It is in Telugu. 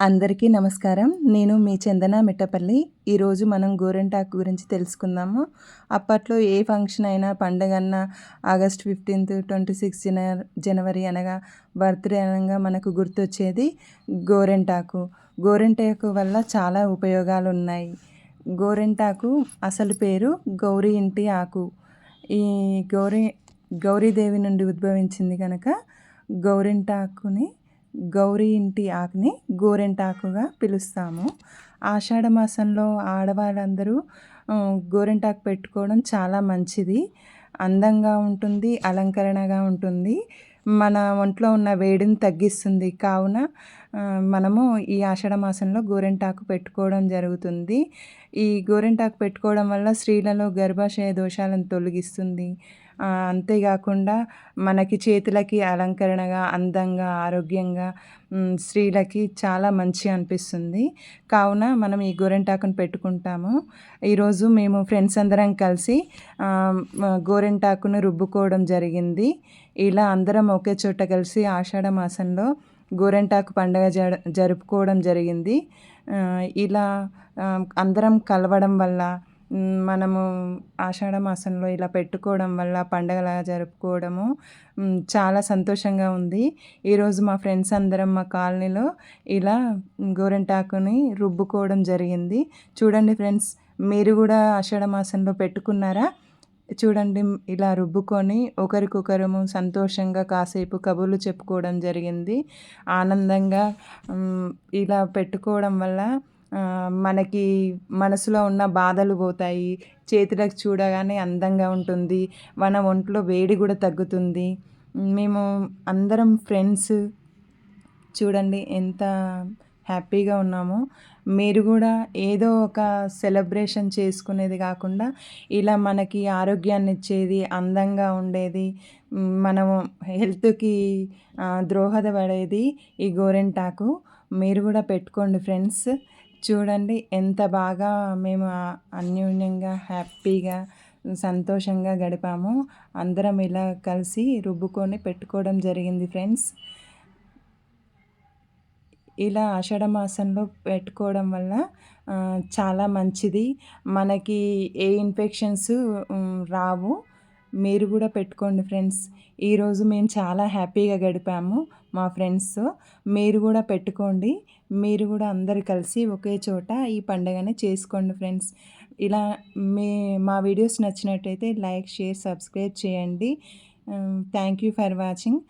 అందరికీ నమస్కారం. నేను మీ చందన మిట్టపల్లి. ఈరోజు మనం గోరెంటాకు గురించి తెలుసుకుందాము. అప్పట్లో ఏ ఫంక్షన్ అయినా పండగన్నా ఆగస్ట్ ఫిఫ్టీన్త్ ట్వంటీ సిక్స్ జన జనవరి అనగా బర్త్డే అనగా మనకు గుర్తొచ్చేది గోరెంటాకు గోరెంటాకు వల్ల చాలా ఉపయోగాలు ఉన్నాయి గోరెంటాకు అసలు పేరు గౌరీ ఇంటి ఆకు. ఈ గౌరీ గౌరీదేవి నుండి ఉద్భవించింది కనుక గౌరింటాకుని గౌరీ ఇంటి ఆకుని గోరెంటాకుగా పిలుస్తాము. ఆషాఢ మాసంలో ఆడవాళ్ళందరూ గోరెంటాకు పెట్టుకోవడం చాలా మంచిది. అందంగా ఉంటుంది అలంకరణగా ఉంటుంది. మన ఒంట్లో ఉన్న వేడిని తగ్గిస్తుంది. కావున మనము ఈ ఆషాఢ మాసంలో గోరెంటాకు పెట్టుకోవడం జరుగుతుంది. ఈ గోరెంటాకు పెట్టుకోవడం వల్ల స్త్రీలలో గర్భాశయ దోషాలను తొలగిస్తుంది. అంతేకాకుండా మనకి చేతులకి అలంకరణగా అందంగా ఆరోగ్యంగా స్త్రీలకి చాలా మంచి అనిపిస్తుంది. కావున మనం ఈ గోరెంటాకును పెట్టుకుంటాము. ఈరోజు మేము ఫ్రెండ్స్ అందరం కలిసి గోరెంటాకును రుబ్బుకోవడం జరిగింది. ఇలా అందరం ఒకే చోట కలిసి ఆషాఢ మాసంలో గోరెంటాకు పండుగ జరుపుకోవడం జరిగింది. ఇలా అందరం కలవడం వల్ల మనము ఆషాఢ మాసంలో ఇలా పెట్టుకోవడం వల్ల పండగలా జరుపుకోవడము చాలా సంతోషంగా ఉంది. ఈరోజు మా ఫ్రెండ్స్ అందరం మా కాలనీలో ఇలా గోరెంటాకుని రుబ్బుకోవడం జరిగింది. చూడండి ఫ్రెండ్స్ మీరు కూడా ఆషాఢ మాసంలో పెట్టుకున్నారా? చూడండి ఇలా రుబ్బుకొని ఒకరికొకరము సంతోషంగా కాసేపు కబుర్లు చెప్పుకోవడం జరిగింది. ఆనందంగా ఇలా పెట్టుకోవడం వల్ల మనకి మనసులో ఉన్న బాధలు పోతాయి చేతులకు చూడగానే అందంగా ఉంటుంది మన ఒంట్లో వేడి కూడా తగ్గుతుంది. మేము అందరం ఫ్రెండ్స్ చూడండి ఎంత హ్యాపీగా ఉన్నామో. మీరు కూడా ఏదో ఒక సెలబ్రేషన్ చేసుకునేది కాకుండా ఇలా మనకి ఆరోగ్యాన్ని ఇచ్చేది అందంగా ఉండేది మనము హెల్త్కి ద్రోహదపడేది ఈ గోరెంటాకు మీరు కూడా పెట్టుకోండి ఫ్రెండ్స్. చూడండి ఎంత బాగా మేము అన్యోన్యంగా హ్యాపీగా సంతోషంగా గడిపాము అందరం ఇలా కలిసి రుబ్బుకొని పెట్టుకోవడం జరిగింది ఫ్రెండ్స్. ఇలా ఆషాఢ మాసంలో పెట్టుకోవడం వల్ల చాలా మంచిది. మనకి ఏ ఇన్ఫెక్షన్స్ రావు. మీరు కూడా పెట్టుకోండి ఫ్రెండ్స్. ఈరోజు మేము చాలా హ్యాపీగా గడిపాము మా ఫ్రెండ్స్తో మీరు కూడా పెట్టుకోండి. మీరు కూడా అందరు కలిసి ఒకే చోట ఈ పండుగని చేసుకోండి ఫ్రెండ్స్. ఇలా మీ మా వీడియోస్ నచ్చినట్టయితే లైక్ షేర్ సబ్స్క్రైబ్ చేయండి. Thank you for watching.